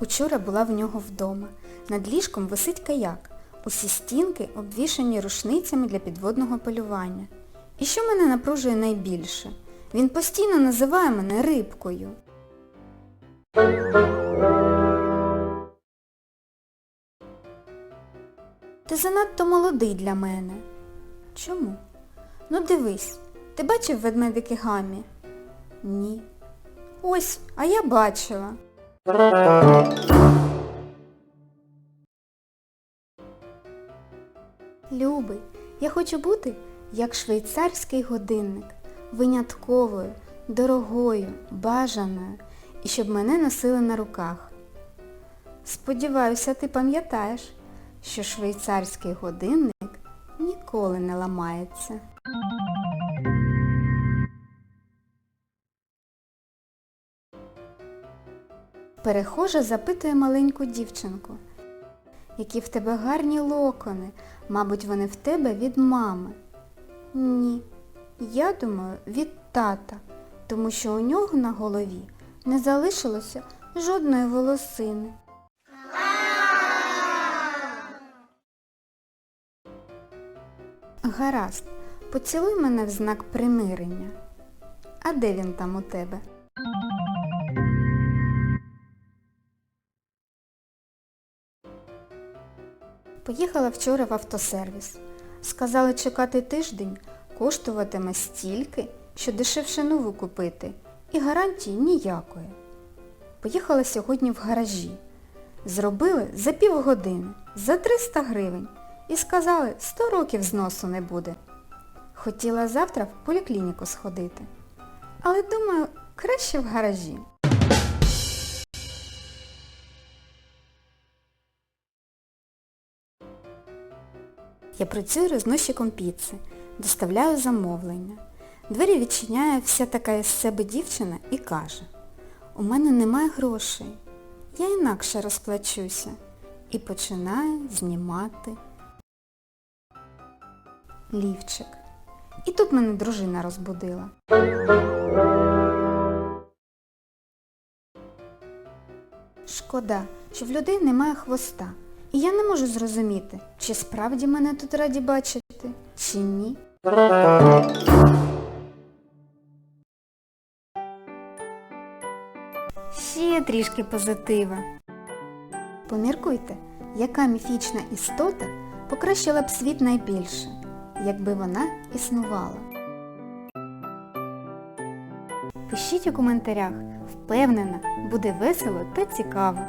Учора була в нього вдома. Над ліжком висить каяк. Усі стінки обвішані рушницями для підводного полювання. І що мене напружує найбільше? Він постійно називає мене рибкою. Ти занадто молодий для мене. Чому? Ну дивись, ти бачив ведмедики гамі? Ні. Ось, а я бачила. Любий, я хочу бути як швейцарський годинник, винятковою, дорогою, бажаною, і щоб мене носили на руках. Сподіваюся, ти пам'ятаєш, що швейцарський годинник ніколи не ламається. Перехожа запитує маленьку дівчинку. Які в тебе гарні локони, мабуть, вони в тебе від мами. Ні, я думаю, від тата, тому що у нього на голові не залишилося жодної волосини. Гаразд, поцілуй мене в знак примирення. А де він там у тебе? Поїхала вчора в автосервіс. Сказали чекати тиждень, коштуватиме стільки, що дешевше нову купити, і гарантії ніякої. Поїхала сьогодні в гаражі. Зробили за півгодини, за 300 гривень і сказали, 100 років зносу не буде. Хотіла завтра в поліклініку сходити. Але думаю, краще в гаражі. Я працюю розносчиком піци, доставляю замовлення. Двері відчиняє вся така із себе дівчина і каже, у мене немає грошей, я інакше розплачуся. І починає знімати лівчик. І тут мене дружина розбудила. Шкода, що в людей немає хвоста. І я не можу зрозуміти, чи справді мене тут раді бачити, чи ні. Ще трішки позитива. Поміркуйте, яка міфічна істота покращила б світ найбільше, якби вона існувала. Пишіть у коментарях, впевнена, буде весело та цікаво.